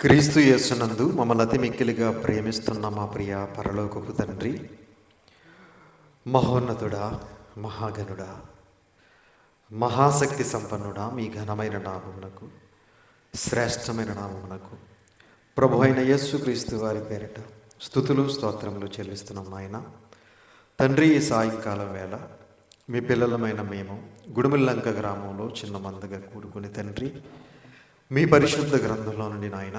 క్రీస్తు యేసునందు మమ్మల్ని అతి మిక్కిలిగా ప్రేమిస్తున్న మా ప్రియ పరలోకపు తండ్రి మహోన్నతుడా మహాగనుడా మహాశక్తి సంపన్నుడా మీ ఘనమైన నామమునకు శ్రేష్టమైన నామమునకు ప్రభు అయిన యేసు క్రీస్తు వారి పేరిట స్థుతులు స్తోత్రములు చెల్లిస్తున్నాం నాయన. తండ్రి ఈ సాయంకాలం వేళ మీ పిల్లలమైన మేము గుడుమిల్లంక గ్రామంలో చిన్న మందగా కూడుకుని తండ్రి మీ పరిశుద్ధ గ్రంథంలో నుండి నాయన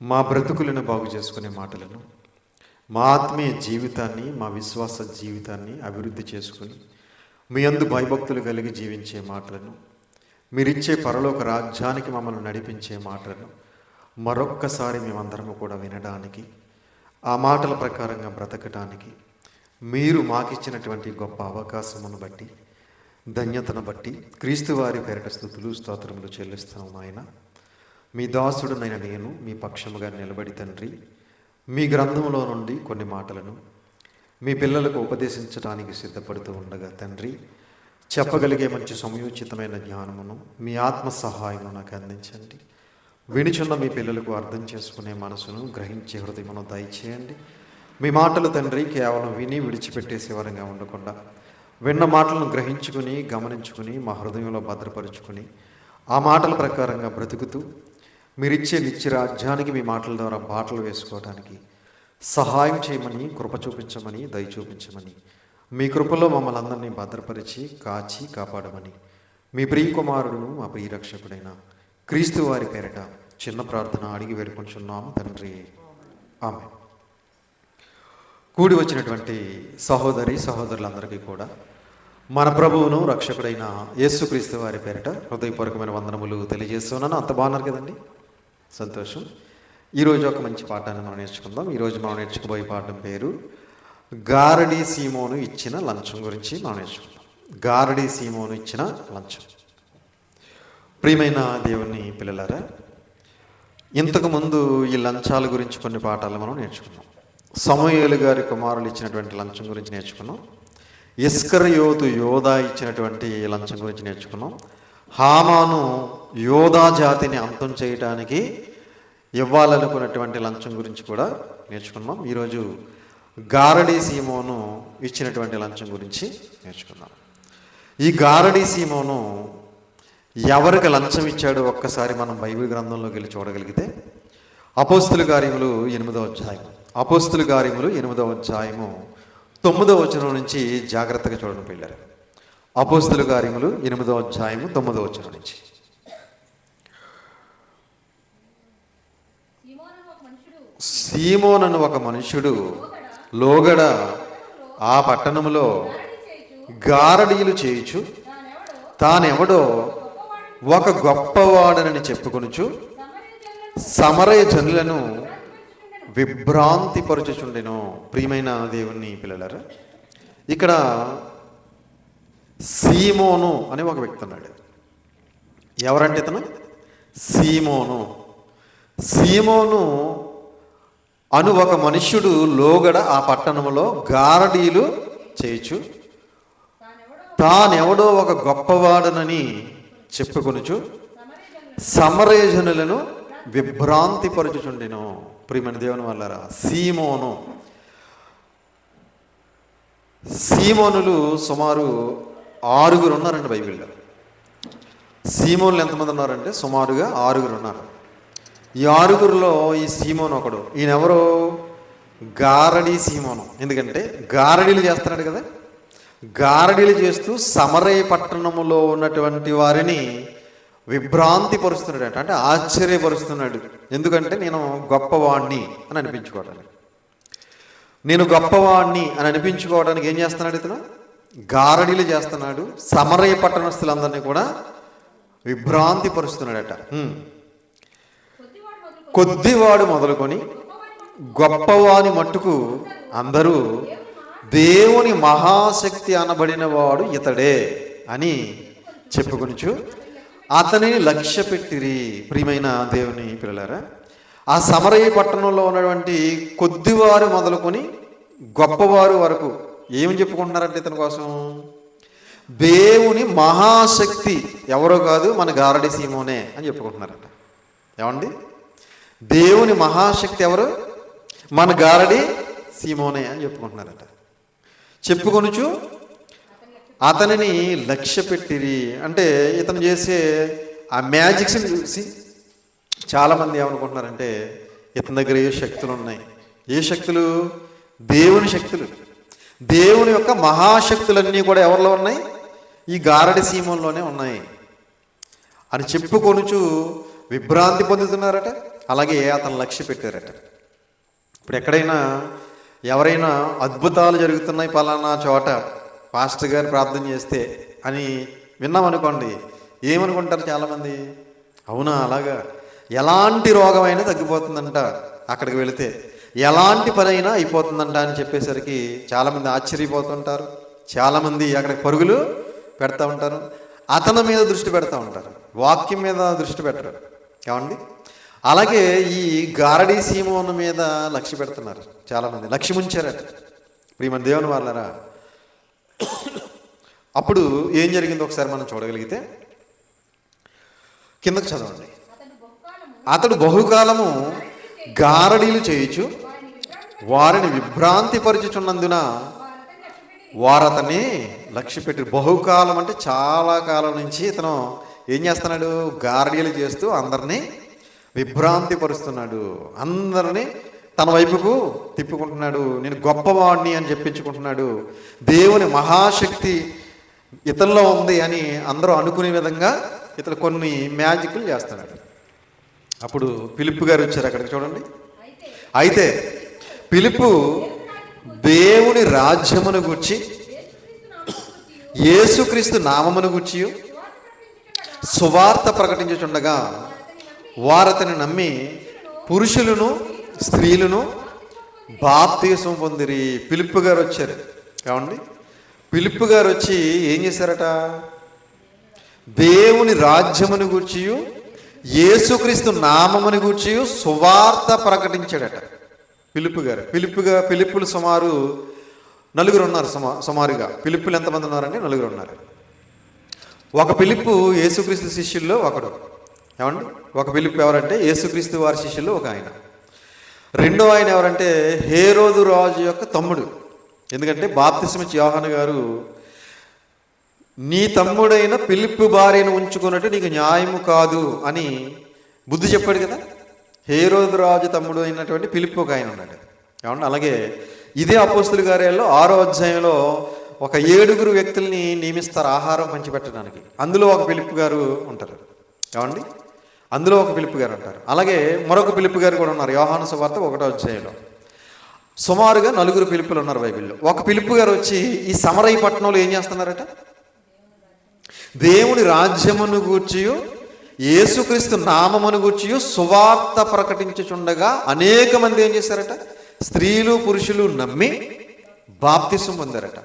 మా బ్రతుకులను బాగు చేసుకునే మాటలను మా ఆత్మీయ జీవితాన్ని మా విశ్వాస జీవితాన్ని అభివృద్ధి చేసుకుని మీ అందు భయభక్తులు కలిగి జీవించే మాటలను మీరిచ్చే పరలోక రాజ్యానికి మమ్మల్ని నడిపించే మాటలను మరొక్కసారి మేమందరము కూడా వినడానికి ఆ మాటల ప్రకారంగా బ్రతకటానికి మీరు మాకిచ్చినటువంటి గొప్ప అవకాశమును బట్టి ధన్యతను బట్టి క్రీస్తు వారి పేరిట స్థుతులు స్తోత్రములు చెల్లిస్తాము ఆయన మీ దాసుడునైన నేను మీ పక్షముగా నిలబడి తండ్రి మీ గ్రంథంలో నుండి కొన్ని మాటలను మీ పిల్లలకు ఉపదేశించడానికి సిద్ధపడుతూ ఉండగా తండ్రి చెప్పగలిగే మంచి సమయోచితమైన జ్ఞానమును మీ ఆత్మ సహాయమును నాకు అందించండి. వినిచున్న మీ పిల్లలకు అర్థం చేసుకునే మనసును గ్రహించే హృదయమును దయచేయండి. మీ మాటలు తండ్రి కేవలం విని విడిచిపెట్టేసే వరంగా ఉండకుండా విన్న మాటలను గ్రహించుకుని గమనించుకుని మా హృదయంలో భద్రపరుచుకుని ఆ మాటల ప్రకారంగా బ్రతుకుతూ మీరిచ్చే నిత్య రాజ్యానికి మీ మాటల ద్వారా బాటలు వేసుకోవడానికి సహాయం చేయమని కృప చూపించమని దయ చూపించమని మీ కృపలో మమ్మల్ని అందరినీ భద్రపరిచి కాచి కాపాడమని మీ ప్రియ కుమారుడు మా ప్రియ రక్షకుడైన క్రీస్తు వారి పేరిట చిన్న ప్రార్థన అడిగి వేడుకుంటున్నాము తండ్రి. ఆమె కూడి వచ్చినటువంటి సహోదరి సహోదరులందరికీ కూడా మన ప్రభువును రక్షకుడైన యేసుక్రీస్తు వారి పేరిట హృదయపూర్వకమైన వందనములు తెలియజేస్తున్నాను. అంత బాగున్నారు కదండి? సంతోషం. ఈరోజు ఒక మంచి పాఠాన్ని మనం నేర్చుకుందాం. ఈరోజు మనం నేర్చుకోబోయే పాఠం పేరు గారడి సీమోను ఇచ్చిన లంచం గురించి మనం నేర్చుకుందాం. గారడి సీమోను ఇచ్చిన లంచం. ప్రియమైన దేవుని పిల్లలారా ఇంతకుముందు ఈ లంచాల గురించి కొన్ని పాఠాలు మనం నేర్చుకున్నాం. సమయలు గారి కుమారులు ఇచ్చినటువంటి లంచం గురించి నేర్చుకున్నాం. ఇస్కర్ యోతు యోధా ఇచ్చినటువంటి లంచం గురించి నేర్చుకున్నాం. హామాను యోధా జాతిని అంతం చేయటానికి ఇవ్వాలనుకున్నటువంటి లంచం గురించి కూడా నేర్చుకున్నాం. ఈరోజు గారడీ సీమోను ఇచ్చినటువంటి లంచం గురించి నేర్చుకున్నాం. ఈ గారడీ సీమోను ఎవరికి లంచం ఇచ్చాడో ఒక్కసారి మనం బైబిల్ గ్రంథంలోకి వెళ్ళి చూడగలిగితే అపోస్తుల కార్యములు ఎనిమిదో అధ్యాయం అపోస్తుల కార్యములు ఎనిమిదవ అధ్యాయము తొమ్మిదవ వచనం నుంచి జాగ్రత్తగా చూడడం వెళ్ళారు అపోస్తుల కార్యములు ఎనిమిదవ అధ్యాయము తొమ్మిదవ వచనం నుంచి. సీమోనను ఒక మనుషుడు లోగడ ఆ పట్టణములో గారడీలు చేయుచు తానెవడో ఒక గొప్పవాడనని చెప్పుకొనుచు సమరయ జనులను విభ్రాంతి పరుచుచుండెను ప్రియమైన దేవుని పిల్లలరా ఇక్కడ సీమోను అనే ఒక వ్యక్తి ఉన్నాడు. ఎవరంటే ఇతను సీమోను. సీమోను అను ఒక మనుష్యుడు లోగడ ఆ పట్టణంలో గారడీలు చేయొచ్చు తానెవడో ఒక గొప్పవాడనని చెప్పుకొనుచు సమరేజనులను విభ్రాంతిపరచుచుండెను. ప్రియమైన దేవుని వల్లరా. సీమోను. సీమోనులు సుమారు ఆరుగురు ఉన్నారండి బైబిల్లో. సీమోన్లు ఎంతమంది ఉన్నారంటే సుమారుగా ఆరుగురు ఉన్నారు. ఈ ఆరుగురిలో ఈ సీమోన్ ఒకడు. ఈయన ఎవరు గారడీ సీమోను. ఎందుకంటే గారడీలు చేస్తున్నాడు కదా. గారడీలు చేస్తూ సమరయ పట్టణములో ఉన్నటువంటి వారిని విభ్రాంతి పరుస్తున్నాడు అంటే ఆశ్చర్యపరుస్తున్నాడు. ఎందుకంటే నేను గొప్పవాణ్ణి అని అనిపించుకోవడానికి. నేను గొప్పవాణ్ణి అని అనిపించుకోవడానికి ఏం చేస్తున్నాడు ఇతను? గారడీలు చేస్తున్నాడు. సమరయ పట్టణస్తులందరినీ కూడా విభ్రాంతి పరుస్తున్నాడట కొద్దివాడు మొదలుకొని గొప్పవాని మట్టుకు అందరూ దేవుని మహాశక్తి అనబడిన వాడు ఇతడే అని చెప్పుకొనిచు అతనిని లక్ష్య పెట్టిరి ప్రియమైన దేవుని పిల్లలారా ఆ సమరయ్య పట్టణంలో ఉన్నటువంటి కొద్దివారు మొదలుకొని గొప్పవారు వరకు ఏమి చెప్పుకుంటున్నారంటే ఇతని కోసం? దేవుని మహాశక్తి ఎవరో కాదు మన గారడి సీమోనే అని చెప్పుకుంటున్నారట. ఏమండి? దేవుని మహాశక్తి ఎవరు? మన గారడి సీమోనే అని చెప్పుకుంటున్నారట. చెప్పుకొనుచు అతనిని లక్ష్య పెట్టిరి అంటే ఇతను చేసే ఆ మ్యాజిక్స్ని చూసి చాలామంది ఏమనుకుంటున్నారంటే ఇతని దగ్గర ఏ శక్తులు ఉన్నాయి? ఏ శక్తులు? దేవుని శక్తులు. దేవుని యొక్క మహాశక్తులన్నీ కూడా ఎవరిలో ఉన్నాయి? ఈ గారడి సీమంలోనే ఉన్నాయి. అని చెప్పుకొనుచు విభ్రాంతి పొందుతున్నారట. అలాగే అతను లక్ష్య పెట్టారట. ఇప్పుడు ఎక్కడైనా ఎవరైనా అద్భుతాలు జరుగుతున్నాయి పలానా చోట. పాస్టర్ గారు ప్రార్థన చేస్తే అని విన్నామనుకోండి ఏమనుకుంటారు చాలామంది? అవునా అలాగా? ఎలాంటి రోగమైనా తగ్గిపోతుందంట అక్కడికి వెళితే. ఎలాంటి పని అయినా అయిపోతుందంట అని చెప్పేసరికి చాలామంది ఆశ్చర్యపోతుంటారు. చాలామంది అక్కడికి పరుగులు పెడతా ఉంటారు. అతని మీద దృష్టి పెడతా ఉంటారు. వాక్యం మీద దృష్టి పెట్టరు. ఏమండి? అలాగే ఈ గారడీ సీమోను మీద లక్ష్య పెడుతున్నారు చాలామంది. లక్ష్యం ఉంచారట. మన దేవుని వాళ్ళరా అప్పుడు ఏం జరిగిందో ఒకసారి మనం చూడగలిగితే కిందకు చదవండి. అతడు బహుకాలము గారడీలు చేయుచు వారిని విభ్రాంతి వారు వారతని లక్ష్యపెట్టి బహుకాలం అంటే చాలా కాలం నుంచి ఇతను ఏం చేస్తున్నాడు? గారడీలు చేస్తూ అందరినీ విభ్రాంతి పరుస్తున్నాడు అందరినీ తన వైపుకు తిప్పుకుంటున్నాడు. నేను గొప్పవాడిని అని చెప్పించుకుంటున్నాడు. దేవుని మహాశక్తి ఇతనిలో ఉంది అని అందరూ అనుకునే విధంగా ఇతను కొన్ని మ్యాజిక్లు చేస్తున్నాడు అప్పుడు పిలుపు గారు వచ్చారు అక్కడికి చూడండి. అయితే పిలుపు దేవుని రాజ్యమును గుర్చి యేసుక్రీస్తు నామమును గుర్చి సువార్త ప్రకటించుచుండగా వారతని నమ్మి పురుషులను స్త్రీలను బాప్తీసం పొందిరి. పిలుపు గారు వచ్చారు. కావండి పిలుపు గారు వచ్చి ఏం చేశారట? దేవుని రాజ్యమును గూర్చి యేసుక్రీస్తు నామముని గూర్చి సువార్త ప్రకటించాడట. పిలుపు గారు పిలుపుగా పిలుపులు సుమారు నలుగురు ఉన్నారు సుమా సుమారుగా. పిలుపులు ఎంతమంది ఉన్నారండి? నలుగురు ఉన్నారు. ఒక పిలుపు యేసుక్రీస్తు శిష్యుల్లో ఒకడు. ఏమండి? ఒక పిలుపు ఎవరంటే యేసుక్రీస్తు వారి శిష్యుల్లో ఒక ఆయన. రెండో ఆయన ఎవరంటే హేరోదు రాజు యొక్క తమ్ముడు. ఎందుకంటే బాప్తిస్మిచ్ యోహాన్ గారు నీ తమ్ముడైన పిలుపు భార్యను ఉంచుకున్నట్టు నీకు న్యాయము కాదు అని బుద్ధి చెప్పాడు కదా. హేరోదు రాజు తమ్ముడు అయినటువంటి పిలుపు ఒక ఆయన ఉన్నాడు. ఏమన్నా అలాగే ఇదే అపోస్తుల కార్యాల్లో ఆరో అధ్యాయంలో ఒక ఏడుగురు వ్యక్తుల్ని నియమిస్తారు ఆహారం పంచిపెట్టడానికి. అందులో ఒక పిలుపు గారు ఉంటారు. ఏమండి? అందులో ఒక పిలుపు గారు అలాగే మరొక పిలుపు గారు కూడా ఉన్నారు యోహాను సువార్త ఒకటో అధ్యాయంలో. సుమారుగా నలుగురు పిలుపులు ఉన్నారు బైబిల్లో. ఒక పిలుపు గారు వచ్చి ఈ సమరయ పట్టణంలో ఏం చేస్తున్నారట? దేవుని రాజ్యమును గూర్చియు యేసుక్రీస్తు నామమును గూర్చియు సువార్త ప్రకటించుచుండగా అనేక మంది ఏం చేశారట? స్త్రీలు పురుషులు నమ్మి బాప్తిసం పొందారట.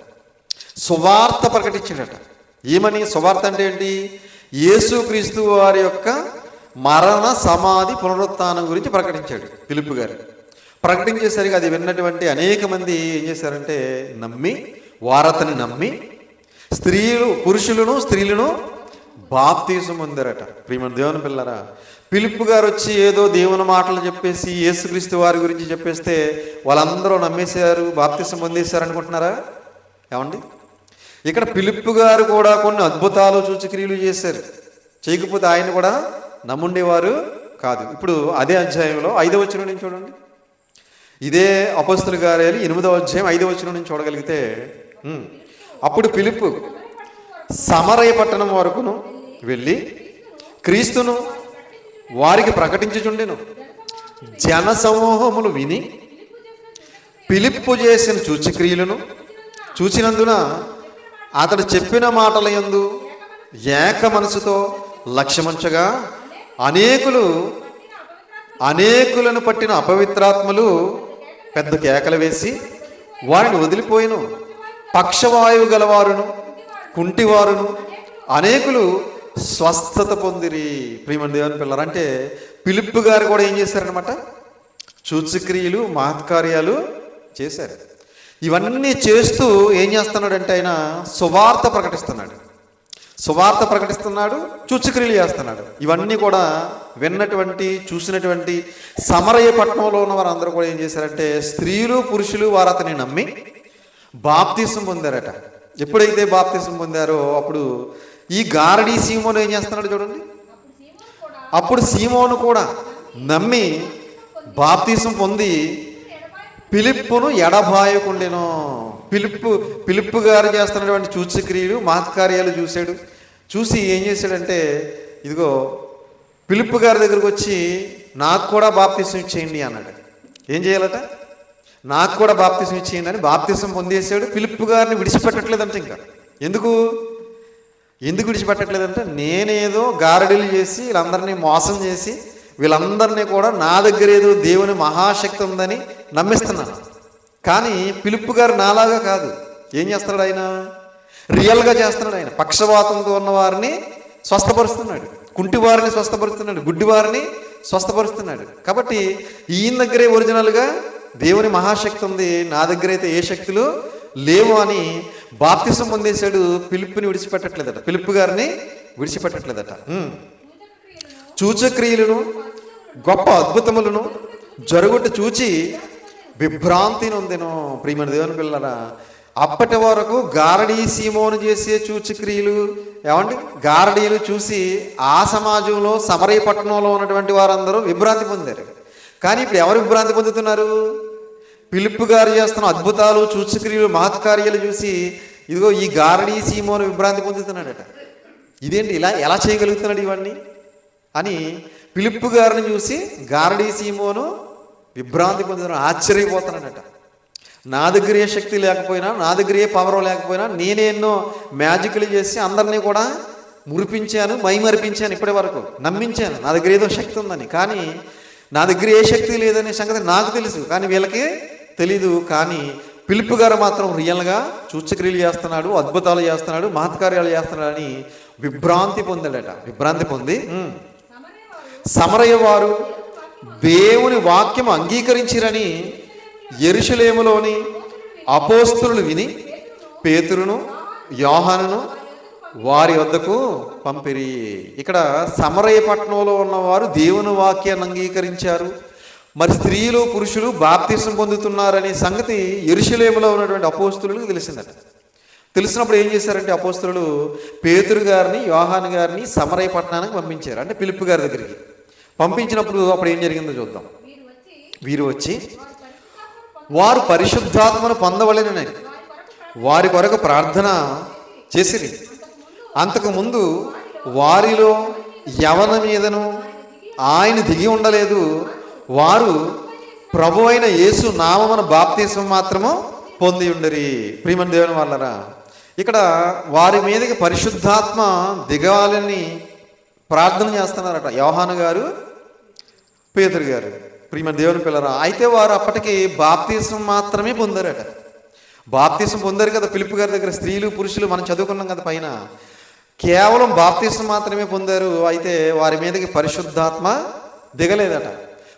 సువార్త ప్రకటించాడట ఏమని? సువార్త అంటే ఏంటి? యేసుక్రీస్తు వారి యొక్క మరణ సమాధి పునరుత్నం గురించి ప్రకటించాడు పిలుపు గారు. ప్రకటించేసరికి అది విన్నటువంటి అనేక మంది ఏం చేశారంటే నమ్మి వారతని నమ్మి స్త్రీలు పురుషులను స్త్రీలను బాప్తీసం పొందారట. ప్రియమ దేవుని పిల్లరా పిలుపు గారు వచ్చి ఏదో దేవుని మాటలు చెప్పేసి యేసుక్రీస్తు వారి గురించి చెప్పేస్తే వాళ్ళందరూ నమ్మేశారు బాప్తీసం పొందేశారు అనుకుంటున్నారా? ఏమండి? ఇక్కడ పిలుపు గారు కూడా కొన్ని అద్భుతాలు చూచి క్రియలు చేశారు. చేయకపోతే ఆయన కూడా నమ్ముండేవారు కాదు. ఇప్పుడు అదే అధ్యాయంలో ఐదవ వచ్చిన నుంచి చూడండి. ఇదే అపస్తుల గారేలు ఎనిమిదవ అధ్యాయం ఐదవ వచ్చిన నుంచి చూడగలిగితే అప్పుడు పిలుపు సమరయ పట్టణం వరకును వెళ్ళి క్రీస్తును వారికి ప్రకటించుచుండెను. జన సమూహములు విని పిలుపు చేసిన చూచిక్రియలను చూచినందున అతడు చెప్పిన మాటల యందు ఏక మనసుతో లక్ష్యమంచగా అనేకులు అనేకులను పట్టిన అపవిత్రాత్మలు పెద్ద కేకలు వేసి వారిని వదిలిపోయిను. పక్షవాయువు గలవారును కుంటివారును అనేకులు స్వస్థత పొందిరి. ప్రియమణ దేవుని పిల్లలు అంటే పిలుపు గారు కూడా ఏం చేశారనమాట సూచక్రియలు మహత్కార్యాలు చేశారు. ఇవన్నీ చేస్తూ ఏం చేస్తున్నాడంటే ఆయన సువార్త ప్రకటిస్తున్నాడు. సువార్త ప్రకటిస్తున్నాడు సూచక్రియలు చేస్తున్నాడు. ఇవన్నీ కూడా విన్నటువంటి చూసినటువంటి సమరయ పట్టణంలో ఉన్న వారందరూ కూడా ఏం చేశారంటే స్త్రీలు పురుషులు వారు అతని నమ్మి బాప్తీసం పొందారట. ఎప్పుడైతే బాప్తీసం పొందారో అప్పుడు ఈ గారడీ సీమోను ఏం చేస్తున్నాడు చూడండి. అప్పుడు సీమోను కూడా నమ్మి బాప్తీసం పొంది పిలిప్పును ఎడబాయకుండెను. పిలుపు పిలుపు గారు చేస్తున్నటువంటి చూచక్రియలు మహత్కార్యాలు చూశాడు. చూసి ఏం చేశాడంటే ఇదిగో పిలుపు గారి దగ్గరకు వచ్చి నాకు కూడా బాప్తిసం ఇచ్చేయండి అన్నాడు. ఏం చేయాలట? నాకు కూడా బాప్తీసం ఇచ్చేయండి అని బాప్తీసం పొందేశాడు. పిలుపు గారిని విడిచిపెట్టట్లేదంటే ఇంకా. ఎందుకు? ఎందుకు విడిచిపెట్టట్లేదంటే? నేనేదో గారడీలు చేసి వీళ్ళందరినీ మోసం చేసి వీళ్ళందరినీ కూడా నా దగ్గర ఏదో దేవుని మహాశక్తి ఉందని నమ్మిస్తున్నాను. కానీ పిలుపు గారు నాలాగా కాదు. ఏం చేస్తాడు ఆయన? రియల్గా చేస్తున్నాడు ఆయన. పక్షవాతంతో ఉన్న వారిని స్వస్థపరుస్తున్నాడు. కుంటి వారిని స్వస్థపరుస్తున్నాడు. గుడ్డి వారిని స్వస్థపరుస్తున్నాడు. కాబట్టి ఈయన దగ్గరే ఒరిజినల్గా దేవుని మహాశక్తి ఉంది. నా దగ్గర అయితే ఏ శక్తులు లేవు అని బాప్తిసం పొందేశాడు. పిలుపుని విడిచిపెట్టట్లేదట. పిలుపు గారిని విడిచిపెట్టట్లేదట. చూచక్రియలను గొప్ప అద్భుతములను జరుగుట చూచి విభ్రాంతి నొందెను. ప్రియమైన దేవుని పిల్లరా అప్పటి వరకు గారడీ సీమోను చేసే సూచక్రియలు ఏమండి? గారడీలు చూసి ఆ సమాజంలో సమరయ పట్టణంలో ఉన్నటువంటి వారందరూ విభ్రాంతి పొందారు. కానీ ఇప్పుడు ఎవరు విభ్రాంతి పొందుతున్నారు? పిలుపు గారు చేస్తున్న అద్భుతాలు సూచక్రియలు మహత్కార్యాలు చూసి ఇదిగో ఈ గారడీ సీమోను విభ్రాంతి పొందుతున్నాడట. ఇదేంటి ఇలా ఎలా చేయగలుగుతున్నాడు ఇవన్నీ? అని పిలుపు గారిని చూసి గారడీ సీమోను విభ్రాంతి పొందుతున్నాడు ఆశ్చర్యపోతున్నాడట. నా దగ్గర ఏ శక్తి లేకపోయినా నా దగ్గర ఏ పవర్ లేకపోయినా నేనే ఎన్నో మ్యాజిక్లు చేసి అందరినీ కూడా మురిపించాను మైమరిపించాను ఇప్పటి వరకు. నమ్మించాను. నా దగ్గర ఏదో శక్తి ఉందని. కానీ నా దగ్గర ఏ శక్తి లేదనే సంగతి నాకు తెలుసు. కానీ వీళ్ళకి తెలీదు. కానీ పిలుపు గారు మాత్రం రియల్గా సూచక్రియలు చేస్తున్నాడు అద్భుతాలు చేస్తున్నాడు మహత్కార్యాలు చేస్తున్నాడు అని విభ్రాంతి పొందాడట. విభ్రాంతి పొంది "ఉమ్, సమరయ్య వారు దేవుని వాక్యం అంగీకరించిరని ఎరుషలేములోని అపోస్తులు విని పేతురును యోహానును వారి వద్దకు పంపిరి. ఇక్కడ సమరయ పట్టణంలో ఉన్నవారు దేవుని వాక్యాన్ని అంగీకరించారు. మరి స్త్రీలు పురుషులు బాప్తీసం పొందుతున్నారనే సంగతి ఎరుషలేములో ఉన్నటువంటి అపోస్తులకు తెలిసిందట. తెలిసినప్పుడు ఏం చేశారంటే అపోస్తులు పేతురు గారిని యోహాన్ గారిని సమరయ పట్టణానికి పంపించారు. అంటే పిలుపు గారి దగ్గరికి. పంపించినప్పుడు అప్పుడు ఏం జరిగిందో చూద్దాం. వీరు వచ్చి వారు పరిశుద్ధాత్మను పొందవలెనని. వారి కొరకు ప్రార్థన చేసిరి. అంతకుముందు వారిలో యవన మీదను ఆయన దిగి ఉండలేదు. వారు ప్రభు అయిన యేసు నామమున బాప్తీసం మాత్రము పొంది ఉండరి. ప్రియమని దేవుని వాళ్ళరా ఇక్కడ వారి మీదకి పరిశుద్ధాత్మ దిగవాలని ప్రార్థన చేస్తున్నారట యోహాను గారు పేదరు గారు. ప్రియమైన దేవుని పిల్లరా అయితే వారు అప్పటికి బాప్తీసం మాత్రమే పొందారట. బాప్తీసం పొందారు కదా పిలుపు గారి దగ్గర స్త్రీలు పురుషులు మనం చదువుకున్నాం కదా పైన. కేవలం బాప్తీసం మాత్రమే పొందారు అయితే వారి మీదకి పరిశుద్ధాత్మ దిగలేదట.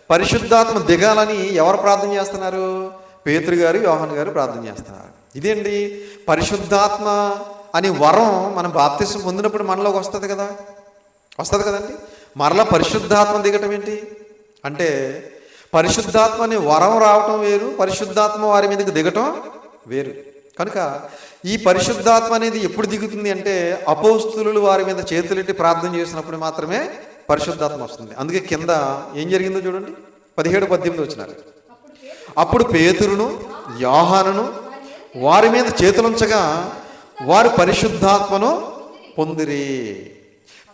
పరిశుద్ధాత్మ దిగాలని ఎవరు ప్రార్థన చేస్తున్నారు? పేతురు గారు యోహన్ గారు ప్రార్థన చేస్తున్నారు. ఇదేంటి? పరిశుద్ధాత్మ అని వరం మనం బాప్తీసం పొందినప్పుడు మనలోకి వస్తుంది కదా. వస్తుంది కదండి. మరలా పరిశుద్ధాత్మ దిగటం ఏంటి? అంటే పరిశుద్ధాత్మని వరం రావటం వేరు పరిశుద్ధాత్మ వారి మీదకి దిగటం వేరు. కనుక ఈ పరిశుద్ధాత్మ అనేది ఎప్పుడు దిగుతుంది అంటే అపోస్తులు వారి మీద చేతులెట్టి ప్రార్థన చేసినప్పుడు మాత్రమే పరిశుద్ధాత్మ వస్తుంది. అందుకే కింద ఏం జరిగిందో చూడండి. పదిహేడు పద్దెనిమిది వచ్చినారు. అప్పుడు పేతురును యాహనను వారి మీద చేతులుంచగా వారు పరిశుద్ధాత్మను పొందిరి.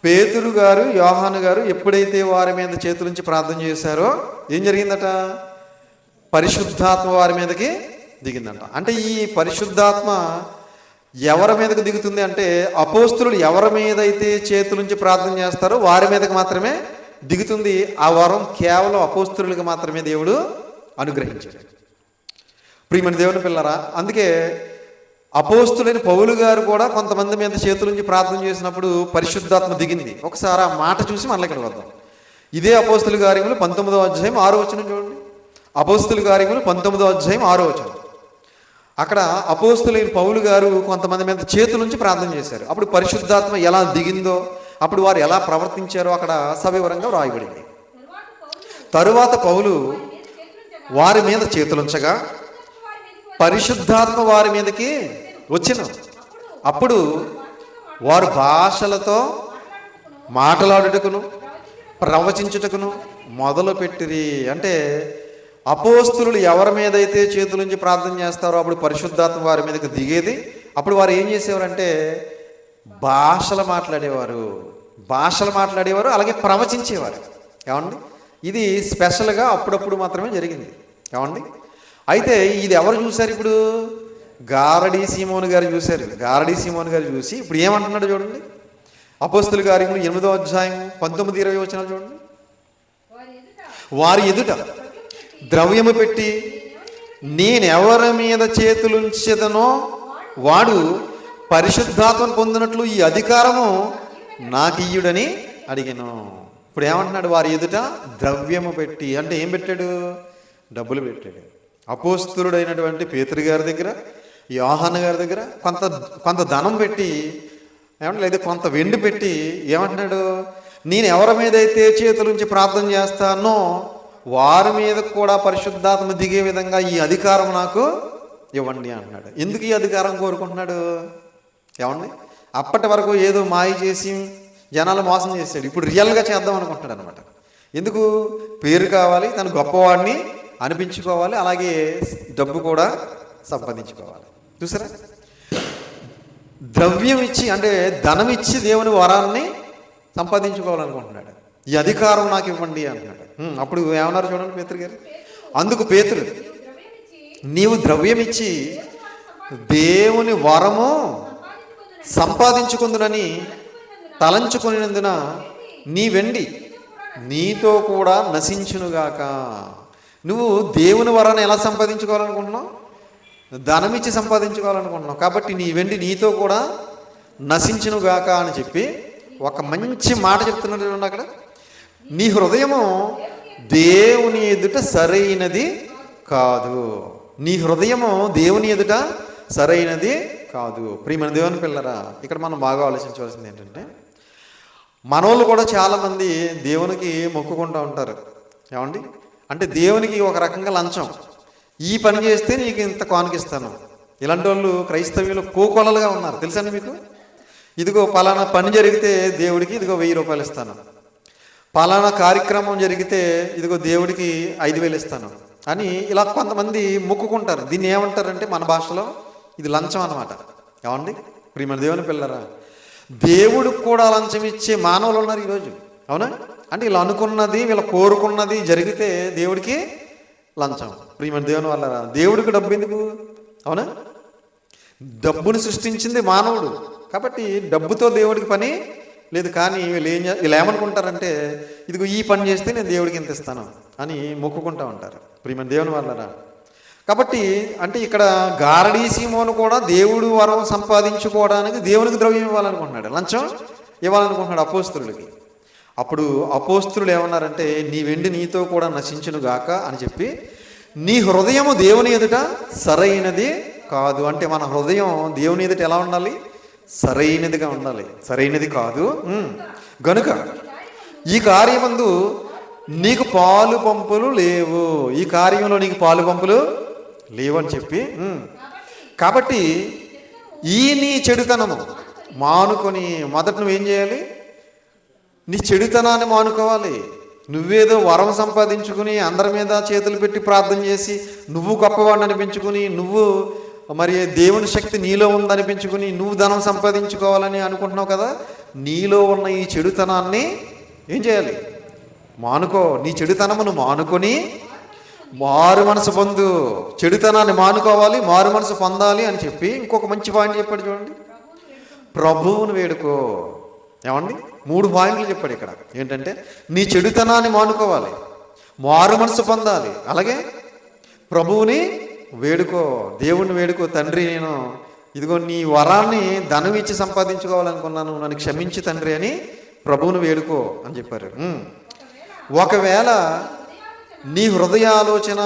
పేతురు గారు యోహాను గారు ఎప్పుడైతే వారి మీద చేతులుంచి ప్రార్థన చేశారో ఏం జరిగిందట? పరిశుద్ధాత్మ వారి మీదకి దిగిందంట. అంటే ఈ పరిశుద్ధాత్మ ఎవరి మీదకి దిగుతుంది అంటే అపోస్తులు ఎవరి మీద అయితే చేతులుంచి ప్రార్థన చేస్తారో వారి మీదకి మాత్రమే దిగుతుంది. ఆ వరం కేవలం అపోస్తులకు మాత్రమే దేవుడు అనుగ్రహించాడు. ప్రియమైన దేవుని పిల్లరా అందుకే అపోస్తులైన పౌలు గారు కూడా కొంతమంది మీద చేతులుంచి ప్రార్థన చేసినప్పుడు పరిశుద్ధాత్మ దిగింది. ఒకసారి ఆ మాట చూసి మళ్ళీ ఇక్కడ వద్దాం. ఇదే అపోస్తుల కార్యములు పంతొమ్మిదో అధ్యాయం ఆరో వచనం చూడండి. అపోస్తుల కార్యములు పంతొమ్మిదో అధ్యాయం ఆరో వచనం. అక్కడ అపోస్తులైన పౌలు గారు కొంతమంది మీద చేతులుంచి ప్రార్థన చేశారు. అప్పుడు పరిశుద్ధాత్మ ఎలా దిగిందో అప్పుడు వారు ఎలా ప్రవర్తించారో అక్కడ సవివరంగా వ్రాయబడింది. తరువాత పౌలు వారి మీద చేతులుంచగా పరిశుద్ధాత్మ వారి మీదకి వచ్చిన. అప్పుడు వారు భాషలతో మాట్లాడుటకును ప్రవచించుటకును మొదలు పెట్టిరి అంటే అపోస్తులు ఎవరి మీద అయితే చేతులుంచి ప్రార్థన చేస్తారో అప్పుడు పరిశుద్ధాత్మ వారి మీదకి దిగేది. అప్పుడు వారు ఏం చేసేవారంటే భాషలు మాట్లాడేవారు. భాషలు మాట్లాడేవారు అలాగే ప్రవచించేవారు. ఏమండి? ఇది స్పెషల్గా అప్పుడప్పుడు మాత్రమే జరిగింది. ఏమండి? అయితే ఇది ఎవరు చూశారు ఇప్పుడు? గారడి సీమోన్ గారు చూశారు. గారడి సీమోన్ గారు చూసి ఇప్పుడు ఏమంటున్నాడు చూడండి? అపోస్తుల కార్యములు ఎనిమిదో అధ్యాయం పంతొమ్మిది ఇరవై వచ్చిన చూడండి. వారి ఎదుట ద్రవ్యము పెట్టి నేనెవరి మీద చేతులుంచెదనో వాడు పరిశుద్ధాత్మను పొందినట్లు ఈ అధికారము నాకు ఇయ్యుడని అడిగాను. ఇప్పుడు ఏమంటున్నాడు? వారి ఎదుట ద్రవ్యము పెట్టి అంటే ఏం పెట్టాడు? డబ్బులు పెట్టాడు. అపోస్తుడైనటువంటి పేతురు గారి దగ్గర యోహాన్ గారి దగ్గర కొంత కొంత ధనం పెట్టి ఏమంటే లేదా కొంత వెండి పెట్టి ఏమంటున్నాడు? నేను ఎవరి మీద అయితే చేతులుంచి ప్రార్థన చేస్తానో వారి మీద కూడా పరిశుద్ధాత్మ దిగే విధంగా ఈ అధికారం నాకు ఇవ్వండి అంటున్నాడు. ఎందుకు ఈ అధికారం కోరుకుంటున్నాడు? ఏమండి? అప్పటి వరకు ఏదో మాయ చేసి జనాలు మోసం చేశాడు. ఇప్పుడు రియల్గా చేద్దాం అనుకుంటున్నాడు అనమాట ఎందుకు? పేరు కావాలి తను గొప్పవాడిని అనిపించుకోవాలి అలాగే డబ్బు కూడా సంపాదించుకోవాలి. చూసారా? ద్రవ్యం ఇచ్చి అంటే ధనం ఇచ్చి దేవుని వరాన్ని సంపాదించుకోవాలనుకుంటున్నాడు. ఈ అధికారం నాకు ఇవ్వండి అంటున్నాడు. అప్పుడు ఏమన్నారు చూడండి పేతురు గారు? అందుకు పేతురు నీవు ద్రవ్యం ఇచ్చి దేవుని వరము సంపాదించుకుందునని తలంచుకునినందున నీ వెండి నీతో కూడా నశించునుగాక. నువ్వు దేవుని వరాన్ని ఎలా సంపాదించుకోవాలనుకుంటున్నావు? ధనమిచ్చి సంపాదించుకోవాలనుకుంటున్నావు. కాబట్టి నీ వెండి నీతో కూడా నశించునుగాక అని చెప్పి ఒక మంచి మాట చెప్తున్నాడు చూడండి అక్కడ. నీ హృదయము దేవుని ఎదుట సరైనది కాదు. నీ హృదయము దేవుని ఎదుట సరైనది కాదు. ప్రియమైన దేవుని పిల్లరా ఇక్కడ మనం బాగా ఆలోచించవలసింది ఏంటంటే మనోళ్ళు కూడా చాలామంది దేవునికి మొక్కుకుంటూ ఉంటారు. ఏమండి? అంటే దేవునికి ఒక రకంగా లంచం. ఈ పని చేస్తే నీకు ఇంత కానుకిస్తాను. ఇలాంటి వాళ్ళు క్రైస్తవ్యులు కోకొలలుగా ఉన్నారు. తెలుసండి మీకు? ఇదిగో పలానా పని జరిగితే దేవుడికి ఇదిగో వెయ్యి రూపాయలు ఇస్తాను. పలానా కార్యక్రమం జరిగితే ఇదిగో దేవుడికి ఐదు వేలు ఇస్తాను. అని ఇలా కొంతమంది మొక్కుకుంటారు. దీన్ని ఏమంటారంటే మన భాషలో ఇది లంచం అన్నమాట. ఏమండి? ప్రియమణ దేవుని పిల్లరా దేవుడికి కూడా లంచం ఇచ్చే మానవులు ఉన్నారు ఈరోజు. అవునా? అంటే వీళ్ళు అనుకున్నది వీళ్ళు కోరుకున్నది జరిగితే దేవుడికి లంచం. ప్రియమైన దేవుని వల్ల దేవుడికి డబ్బు ఎందుకు? అవునా? డబ్బును సృష్టించింది మానవుడు. కాబట్టి డబ్బుతో దేవుడికి పని లేదు కానీ వీళ్ళు ఏం వీళ్ళు ఏమనుకుంటారంటే ఇదిగో ఈ పని చేస్తే నేను దేవుడికి ఇంత ఇస్తాను అని మొక్కుకుంటా ఉంటారు. ప్రియమైన దేవుని వల్లరా కాబట్టి అంటే ఇక్కడ గారడీ సీమోను కూడా దేవుడు వరం సంపాదించుకోవడానికి దేవునికి ద్రవ్యం ఇవ్వాలనుకుంటున్నాడు. లంచం ఇవ్వాలనుకుంటున్నాడు అపోస్తులకి. అప్పుడు అపోస్తులు ఏమన్నారంటే నీ వెండి నీతో కూడా నశించును గాక అని చెప్పి నీ హృదయము దేవుని ఎదుట సరైనది కాదు. అంటే మన హృదయం దేవుని ఎదుట ఎలా ఉండాలి? సరైనదిగా ఉండాలి. సరైనది కాదు. గనుక ఈ కార్యమందు నీకు పాలు పంపులు లేవు. ఈ కార్యంలో నీకు పాలు పంపులు లేవు అని చెప్పి కాబట్టి ఈ నీ చెడుతనము మానుకొని మొదట నువ్వేం చేయాలి? నీ చెడుతనాన్ని మానుకోవాలి. నువ్వేదో వరం సంపాదించుకుని అందరి మీద చేతులు పెట్టి ప్రార్థన చేసి నువ్వు గొప్పవాడిని అనిపించుకుని నువ్వు మరి దేవుని శక్తి నీలో ఉందనిపించుకుని నువ్వు ధనం సంపాదించుకోవాలని అనుకుంటున్నావు కదా నీలో ఉన్న ఈ చెడుతనాన్ని ఏం చేయాలి? మానుకో. నీ చెడుతనమును మానుకొని మారు మనసు పొందు. చెడుతనాన్ని మానుకోవాలి మారు మనసు పొందాలి అని చెప్పి ఇంకొక మంచి పాయింట్ చెప్పాడు చూడండి. ప్రభువును వేడుకో. ఏమండి? మూడు పాయింట్లు చెప్పాడు ఇక్కడ. ఏంటంటే నీ చెడుతనాన్ని మానుకోవాలి. మారు మనసు పొందాలి. అలాగే ప్రభువుని వేడుకో దేవుణ్ణి వేడుకో తండ్రి నేను ఇదిగో నీ వరాన్ని ధనం ఇచ్చి సంపాదించుకోవాలనుకున్నాను నన్ను క్షమించి తండ్రి అని ప్రభువుని వేడుకో అని చెప్పారు. ఒకవేళ నీ హృదయ ఆలోచన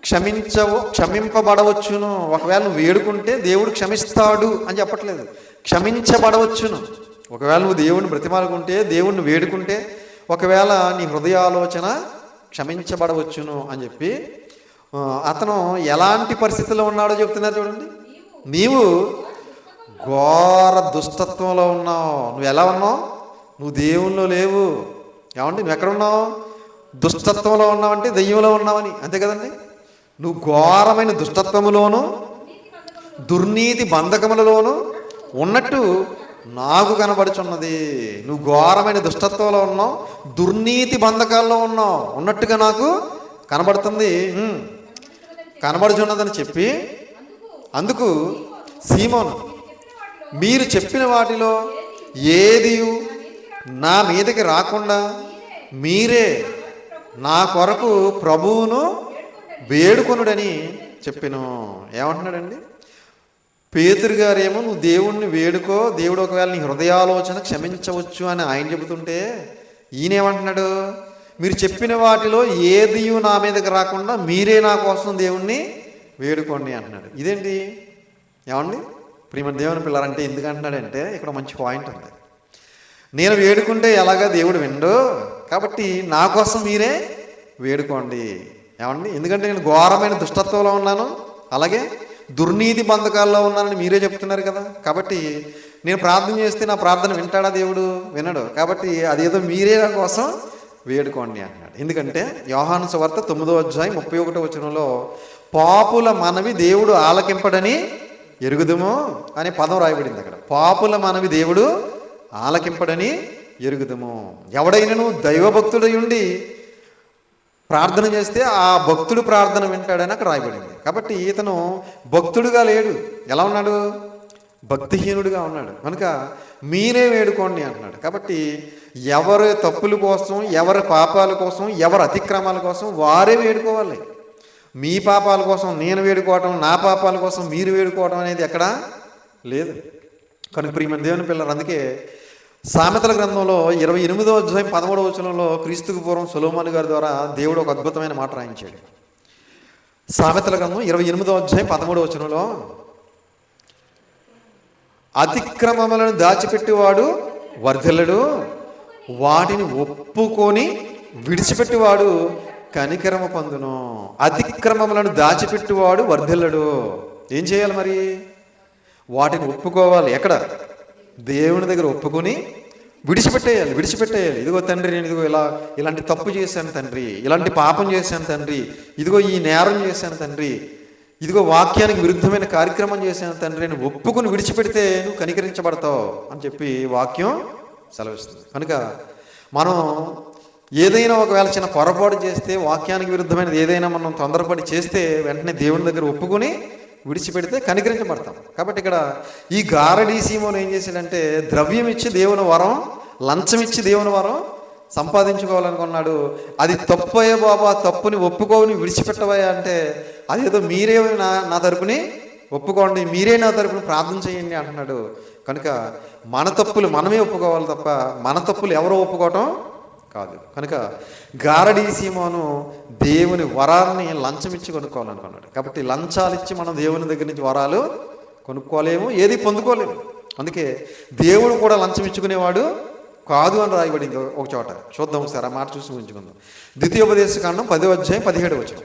క్షమించవు క్షమింపబడవచ్చును. ఒకవేళ నువ్వు వేడుకుంటే దేవుడు క్షమిస్తాడు అని చెప్పట్లేదు. క్షమించబడవచ్చును. ఒకవేళ నువ్వు దేవుణ్ణి బ్రతిమాలుకుంటే దేవుణ్ణి వేడుకుంటే ఒకవేళ నీ హృదయ ఆలోచన క్షమించబడవచ్చును అని చెప్పి అతను ఎలాంటి పరిస్థితుల్లో ఉన్నాడో చెప్తున్నారు చూడండి. నీవు ఘోర దుష్టత్వంలో ఉన్నావు. నువ్వు ఎలా ఉన్నావు? నువ్వు దేవుల్లో లేవు. ఏమండి? నువ్వు ఎక్కడ ఉన్నావు? దుష్టత్వంలో ఉన్నావంటే దెయ్యంలో ఉన్నావని. అంతే కదండి? నువ్వు ఘోరమైన దుష్టత్వములోను దుర్నీతి బంధకములలోను ఉన్నట్టు నాకు కనబడుచున్నది. నువ్వు ఘోరమైన దుష్టత్వంలో ఉన్నావు దుర్నీతి బంధకాల్లో ఉన్నావు. ఉన్నట్టుగా నాకు కనబడుతుంది. కనబడుచున్నదని చెప్పి అందుకు సీమోను మీరు చెప్పిన వాటిలో ఏది నా మీదకి రాకుండా మీరే నా కొరకు ప్రభువును వేడుకొనుడని చెప్పిన. ఏమంటున్నాడండి? పేతురు గారేమో నువ్వు దేవుణ్ణి వేడుకో దేవుడు ఒకవేళ నీ హృదయాలోచన క్షమించవచ్చు అని ఆయన చెబుతుంటే ఈయనేమంటున్నాడు? మీరు చెప్పిన వాటిలో ఏది నా మీదకి రాకుండా మీరే నా కోసం దేవుణ్ణి వేడుకోండి అంటున్నాడు. ఇదేంటి? ఏమండి? ప్రియమ దేవుని పిల్లారంటే ఎందుకంటున్నాడంటే ఇక్కడ మంచి పాయింట్ ఉంది. నేను వేడుకుంటే ఎలాగా దేవుడు విండు? కాబట్టి నా కోసం మీరే వేడుకోండి. ఏమండి? ఎందుకంటే నేను ఘోరమైన దుష్టత్వంలో ఉన్నాను. అలాగే దుర్నీతి బంధకాల్లో ఉన్నానని మీరే చెప్తున్నారు కదా. కాబట్టి నేను ప్రార్థన చేస్తే నా ప్రార్థన వింటాడా దేవుడు? వినడు. కాబట్టి అదేదో మీరే నా కోసం వేడుకోండి అన్నాడు ఎందుకంటే యోహాను సువార్త తొమ్మిదో అధ్యాయం ముప్పై ఒకటో వచనంలో పాపుల మనవి దేవుడు ఆలకింపడని ఎరుగుదము అనే పదం రాయబడింది అక్కడ. పాపుల మనవి దేవుడు ఆలకింపడని ఎరుగుదుము. ఎవడైనను దైవభక్తుడై ఉండి ప్రార్థన చేస్తే ఆ భక్తుడు ప్రార్థన వింటాడని అక్కడ రాయబడింది. కాబట్టి ఇతను భక్తుడుగా లేడు. ఎలా ఉన్నాడు? భక్తిహీనుడిగా ఉన్నాడు. కనుక మీరే వేడుకోండి అంటున్నాడు. కాబట్టి ఎవరి తప్పుల కోసం ఎవరి పాపాల కోసం ఎవరి అతిక్రమాల కోసం వారే వేడుకోవాలి. మీ పాపాల కోసం నేను వేడుకోవటం నా పాపాల కోసం మీరు వేడుకోవటం అనేది ఎక్కడా లేదు. కనుక ప్రియమైన దేవుని పిల్లలు అందుకే సామెతల గ్రంథంలో ఇరవై ఎనిమిదో అధ్యాయం పదమూడవ వచనంలో క్రీస్తుకు పూర్వం సులోమాన్ గారి ద్వారా దేవుడు ఒక అద్భుతమైన మాట రాయించాడు. సామెతల గ్రంథం ఇరవై ఎనిమిదో అధ్యాయం పదమూడవ వచనంలో అతిక్రమములను దాచిపెట్టేవాడు వర్ధిల్లడు వాటిని ఒప్పుకొని విడిచిపెట్టేవాడు కనికరమ పొందును. అతిక్రమములను దాచిపెట్టువాడు వర్ధిల్లడు. ఏం చేయాలి మరి? వాటిని ఒప్పుకోవాలి. ఎక్కడ? దేవుని దగ్గర ఒప్పుకొని విడిచిపెట్టేయాలి విడిచిపెట్టేయాలి. ఇదిగో తండ్రి నేను ఇదిగో ఇలా ఇలాంటి తప్పు చేశాను తండ్రి ఇలాంటి పాపం చేశాను తండ్రి ఇదిగో ఈ నేరం చేశాను తండ్రి ఇదిగో వాక్యానికి విరుద్ధమైన కార్యక్రమం చేశాను తండ్రి అని ఒప్పుకుని విడిచిపెడితే నువ్వు కనికరించబడతావు అని చెప్పి వాక్యం సెలవిస్తుంది. కనుక మనం ఏదైనా ఒకవేళ చిన్న పొరపాటు చేస్తే వాక్యానికి విరుద్ధమైనది ఏదైనా మనం తొందరపడి చేస్తే వెంటనే దేవుని దగ్గర ఒప్పుకొని విడిచిపెడితే కనికరించబడతాం. కాబట్టి ఇక్కడ ఈ గారడీ సీమోను ఏం చేశాడంటే ద్రవ్యం ఇచ్చి దేవుని వరం లంచం ఇచ్చి దేవుని వరం సంపాదించుకోవాలనుకున్నాడు. అది తప్పయ్యే బాబా తప్పుని ఒప్పుకోని విడిచిపెట్టవయ్యా అంటే అదేదో మీరే నా నా తరపుని ఒప్పుకోండి మీరే నా తరపున ప్రార్థన చేయండి అంటున్నాడు. కనుక మన తప్పులు మనమే ఒప్పుకోవాలి తప్ప మన తప్పులు ఎవరో ఒప్పుకోవటం కాదు. కనుక గారడీ సీమోను దేవుని వరాలని లంచం ఇచ్చి కొనుక్కోవాలనుకున్నాడు. కాబట్టి లంచాలు ఇచ్చి మనం దేవుని దగ్గర నుంచి వరాలు కొనుక్కోలేము ఏది పొందుకోలేము. అందుకే దేవుడు కూడా లంచం ఇచ్చుకునేవాడు కాదు అని రాయబడింది ఒక చోట. చూద్దాం ఒకసారి ఆ మాట చూసి ఉంచుకుందాం ద్వితీయోపదేశ కాండం పదో అధ్యాయం పదిహేడు వచనం.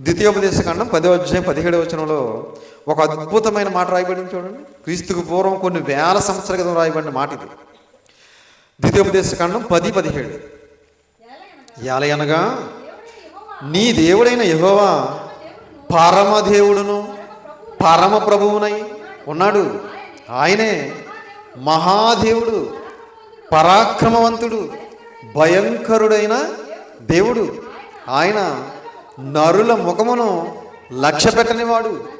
ద్వితీయోపదేశ కాండం పదో అధ్యాయం పదిహేడు వచనంలో ఒక అద్భుతమైన మాట రాయబడింది చూడండి. క్రీస్తుకు పూర్వం కొన్ని వేల సంవత్సరాల క్రితం రాయబడిన మాట ఇది ద్వితీయోపదేశ కాండం పది పదిహేడు. ఎలయనగా నీ దేవుడైన యహోవా పరమదేవుడును పరమ ప్రభువునై ఉన్నాడు. ఆయనే మహాదేవుడు పరాక్రమవంతుడు భయంకరుడైన దేవుడు. ఆయన నరుల ముఖమును లక్ష్య పెట్టనివాడు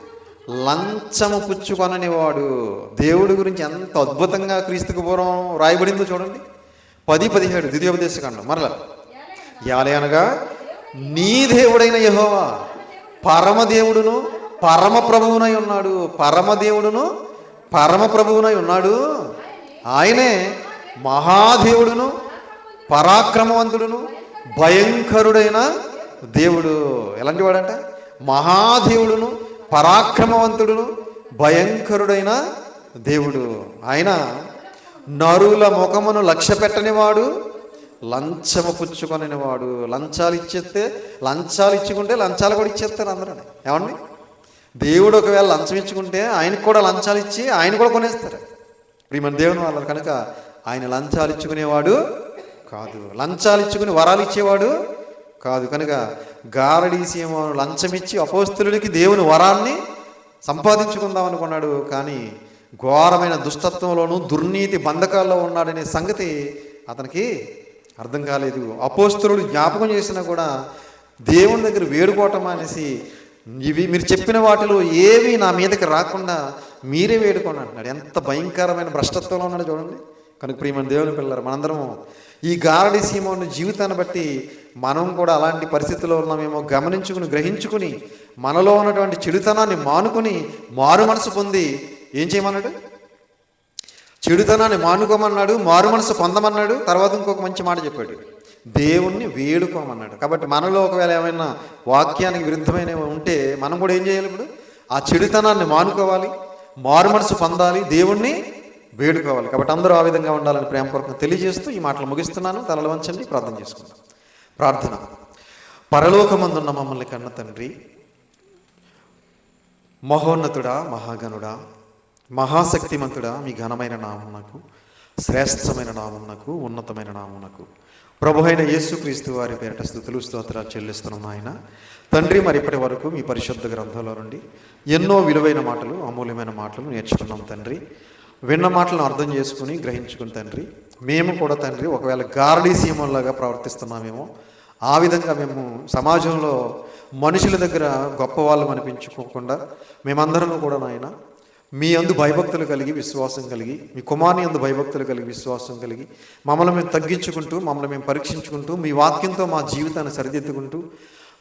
లంచము పుచ్చుకొననివాడు. దేవుడి గురించి ఎంత అద్భుతంగా క్రీస్తుకు పూర్వం రాయబడిందో చూడండి. పది పదిహేడు ద్వితీయోపదేశ కాండం మరలా. యాలయనగా నీ దేవుడైన యహోవా పరమదేవుడును పరమ ప్రభువునై ఉన్నాడు. పరమదేవుడును పరమ ప్రభువునై ఉన్నాడు. ఆయనే మహాదేవుడును పరాక్రమవంతుడును భయంకరుడైన దేవుడు. ఎలాంటి వాడంట మహాదేవుడును పరాక్రమవంతుడును భయంకరుడైన దేవుడు. ఆయన నరుల ముఖమును లక్ష్య పెట్టనివాడు లంచము పుచ్చుకొనివాడు లంచాలు ఇచ్చేస్తే లంచాలు ఇచ్చుకుంటే లంచాలు కూడా ఇచ్చేస్తారు అందరూ. ఏమండి? దేవుడు ఒకవేళ లంచం ఇచ్చుకుంటే ఆయనకు కూడా లంచాలు ఇచ్చి ఆయన కూడా కొనేస్తారు. ఇప్పుడు మన దేవుని వాళ్ళు కనుక ఆయన లంచాలు ఇచ్చుకునేవాడు కాదు. లంచాలు ఇచ్చుకుని వరాలు ఇచ్చేవాడు కాదు. కనుక గారడీసీమో లంచం ఇచ్చి అపోస్తులకి దేవుని వరాన్ని సంపాదించుకుందాం అనుకున్నాడు కానీ ఘోరమైన దుష్టత్వంలోనూ దుర్నీతి బంధకాల్లో ఉన్నాడనే సంగతి అతనికి అర్థం కాలేదు. అపోస్తులు జ్ఞాపకం చేసినా కూడా దేవుని దగ్గర వేడుకోవటం అనేసి ఇవి మీరు చెప్పిన వాటిలో ఏవి నా మీదకి రాకుండా మీరే వేడుకోండి అంటున్నాడు. ఎంత భయంకరమైన భ్రష్టత్వంలో ఉన్నాడు చూడండి. కనుక ప్రియమైన దేవుని పిల్లలు మనందరం ఈ గారడి సీమోని జీవితాన్ని బట్టి మనం కూడా అలాంటి పరిస్థితుల్లో ఉన్నామేమో గమనించుకుని గ్రహించుకుని మనలో ఉన్నటువంటి చెడుతనాన్ని మానుకుని మారు మనసు పొంది ఏం చేయమన్నాడు? చెడుతనాన్ని మానుకోమన్నాడు మారు మనసు పొందమన్నాడు తర్వాత ఇంకొక మంచి మాట చెప్పాడు. దేవుణ్ణి వేడుకోమన్నాడు. కాబట్టి మనలో ఒకవేళ ఏమైనా వాక్యానికి విరుద్ధమైన ఉంటే మనం కూడా ఏం చేయాలి ఇప్పుడు? ఆ చెడుతనాన్ని మానుకోవాలి మారు మనసు పొందాలి దేవుణ్ణి వేడుకోవాలి. కాబట్టి అందరూ ఆ విధంగా ఉండాలని ప్రేమపూర్వకంగా తెలియజేస్తూ ఈ మాటలు ముగిస్తున్నాను. తలలు వంచండి ప్రార్థన చేసుకుందాం. ప్రార్థన. పరలోకమందున్న మమ్మల్ని కన్న తండ్రి మహోన్నతుడా మహాగణుడా మహాశక్తిమంతుడా మీ ఘనమైన నామునకు శ్రేష్టమైన నామునకు ఉన్నతమైన నామునకు ప్రభు అయిన యేసుక్రీస్తు వారి పేరిట స్థుతులు స్తోత్రాలు చెల్లిస్తున్నాం ఆయన తండ్రి మరి ఇప్పటి వరకు మీ పరిశుద్ధ గ్రంథంలో నుండి ఎన్నో విలువైన మాటలు అమూల్యమైన మాటలు నేర్చుకున్నాం తండ్రి. విన్న మాటలను అర్థం చేసుకుని గ్రహించుకుని తండ్రి మేము కూడా తండ్రి ఒకవేళ గారడీ సీమంలాగా ప్రవర్తిస్తున్నామేమో ఆ విధంగా మేము సమాజంలో మనుషుల దగ్గర గొప్పవాళ్ళం అనిపించుకోకుండా మేమందరం కూడా నాయన మీ అందు భయభక్తులు కలిగి విశ్వాసం కలిగి మీ కుమార్ని అందు భయభక్తులు కలిగి విశ్వాసం కలిగి మమ్మల్ని మేము తగ్గించుకుంటూ మమ్మల్ని మేము పరీక్షించుకుంటూ మీ వాక్యంతో మా జీవితాన్ని సరిదిద్దుకుంటూ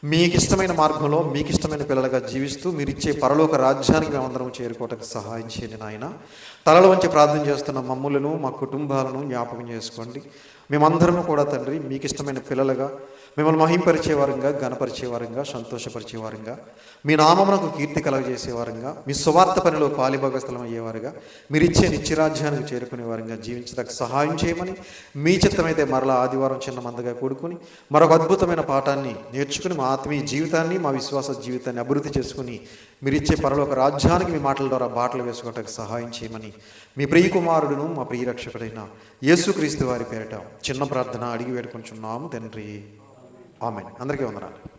మీకు ఇష్టమైన మార్గంలో మీకు ఇష్టమైన పిల్లలుగా జీవిస్తూ మీరు ఇచ్చే పరలోక రాజ్యానికి మేమందరం చేరుకోవటానికి సహాయం చేయండి నాయన. తలలో వంచి ప్రార్థన చేస్తున్న మమ్ములను మా కుటుంబాలను జ్ఞాపకం చేసుకోండి. మేమందరము కూడా తండ్రి మీకు ఇష్టమైన పిల్లలుగా మిమ్మల్ని మహింపరిచేవారంగా గణపరిచేవారంగా సంతోషపరిచేవారంగా మీ నామమునకు కీర్తి కలగజేసేవారంగా మీ సువార్త పనిలో పాలిభాగస్థలం అయ్యేవారుగా మీరు ఇచ్చే నిత్యరాజ్యానికి చేరుకునేవారంగా జీవించడానికి సహాయం చేయమని మీ చిత్తమైతే మరలా ఆదివారం చిన్న మందగా కూడుకుని మరొక అద్భుతమైన పాఠాన్ని నేర్చుకుని మా ఆత్మీయ జీవితాన్ని మా విశ్వాస జీవితాన్ని అభివృద్ధి చేసుకుని మీరు ఇచ్చే పరలోక రాజ్యానికి మీ మాటల ద్వారా బాటలు వేసుకోవటానికి సహాయం చేయమని మీ ప్రియ కుమారుడును మా ప్రియ రక్షకుడైన యేసుక్రీస్తు వారి పేరిట చిన్న ప్రార్థన అడిగి వేడుకుంటున్నాము తండ్రి. ఆమె అందరికీ వందనాలు.